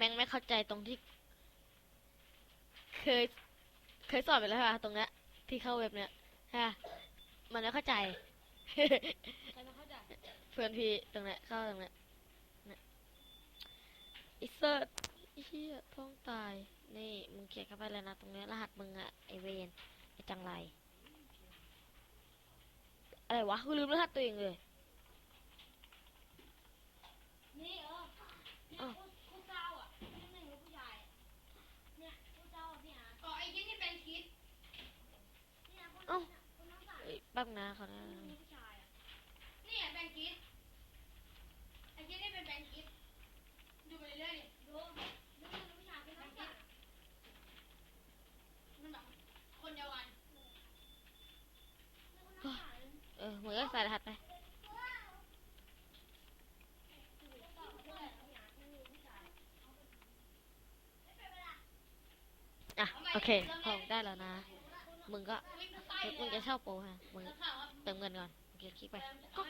แม่งไม่เข้าใจตรงที่ เคย เคยสอนไปแล้วค่ะตรงเนี้ยที่เข้าเว็บเนี้ยฮะมันไม่เข้าใจใครไม่เข้าใจเพื่อนพี่ตรงเนี้ยเข้าตรงเนี้ยเนี่ยไอเซิร์ตไอเฮียท้องตาย นี่มึงเขียนเข้าไปเลยนะ ตรงเนี้ยรหัสมึงอะไอเวนไอจังไร อะไรวะกูลืมรหัสตัวเองเลย นี่เออเนี่ย อ้าว ผู้ผู้เจ้าอะผู้หนึ่งหรือผู้ชายอะเนี่ยผู้เจ้าอะพี่ฮะอ๋อไอ้ยี่นี่เป็นคิดเนี่ยคน เอ้า นั้นน่ะคนนั้นสาย เอ้ยแป๊บนะเขานะผู้หญิงหรือผู้ชายอะเนี่ยเป็นคิดไอ้ยี่นี่เป็นแบงคิดดูไปเรื่อยๆดิดูดูผู้ชายเป็นน้องสาวมันแบบคนเดียวกันเออเหมึงก็ใส่รหัสไปอะโอเคของได้แล้วนะ มึงก็ มึงจะเช่าโปรฮะมึงเติมเงินก่อนมึงจะคลิกไปก็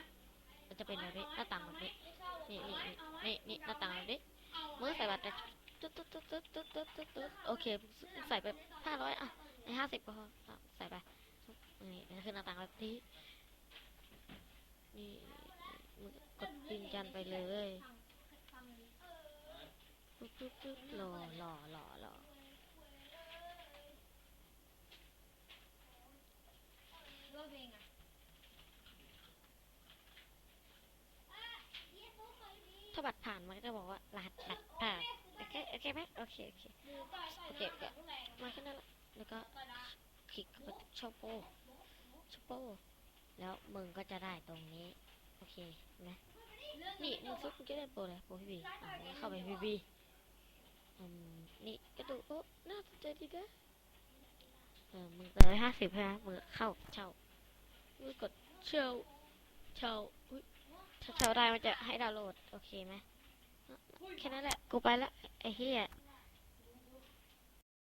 มันจะเป็นแบบนี้หน้าต่างแบบนี้นี่นี่นี่นี่หน้าต่างแบบนี้มึงก็ใส่บัตรไปตึ๊ดตึ๊ดตึ๊ดตึ๊ดตึ๊ดตึ๊ดตึ๊ดตึ๊ดโอเคมึงใส่ไปห้าร้อยอะในห้าสิบก็พอใส่ไปนี่นี่คือหน้าต่างแบบนี้นี่มึงกดยืนยันไปเลยปึ๊บปึ๊บปึ๊บรอรอรอรอ รถเองอะ บัตรผ่านมันก็จะบอกว่ารหัสบัตรผ่านโอเคโอเคไหมโอเคโอเคโอเคโอเคมาแค่นั้นแหละแล้วก็คลิกเข้าไปช่องโปช่องโปแล้วมึงก็จะได้ตรงนี้ โอเคนะนี่มึงซุกมึงจะได้โปรเลยโปรพี่บีอะมึงเข้าไปพี่บีอืมนี่ก็ดูโอ้น่าสนใจดีนะเออมึงเติมห้าสิบใช่ไหมมึงเข้าเช่ามึงกดเช่าเช่าอุ๊ย ถ้าได้มันจะให้ดาวน์โหลด โอเคไหมแค่นั้นแหละ กูไปละไอ้เหี้ย